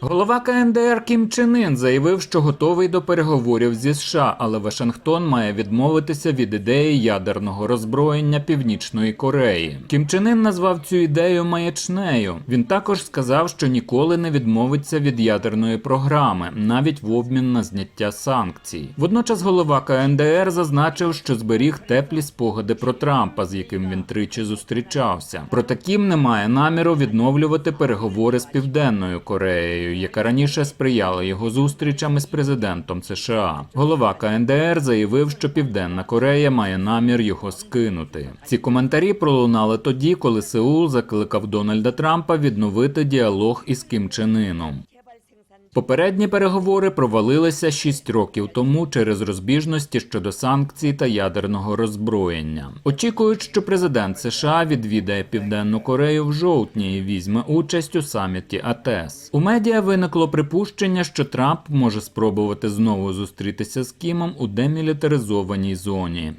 Голова КНДР Кім Чен Ін заявив, що готовий до переговорів зі США, але Вашингтон має відмовитися від ідеї ядерного роззброєння Північної Кореї. Кім Чен Ін назвав цю ідею маячнею. Він також сказав, що ніколи не відмовиться від ядерної програми, навіть в обмін на зняття санкцій. Водночас голова КНДР зазначив, що зберіг теплі спогади про Трампа, з яким він тричі зустрічався. Проте Кім не наміру відновлювати переговори з Південною Кореєю, яка раніше сприяла його зустрічам із президентом США. Голова КНДР заявив, що Південна Корея має намір його скинути. Ці коментарі пролунали тоді, коли Сеул закликав Дональда Трампа відновити діалог із Кім Чен Іном. Попередні переговори провалилися 6 років тому через розбіжності щодо санкцій та ядерного роззброєння. Очікують, що президент США відвідає Південну Корею в жовтні і візьме участь у саміті АТЕС. У медіа виникло припущення, що Трамп може спробувати знову зустрітися з Кімом у демілітаризованій зоні.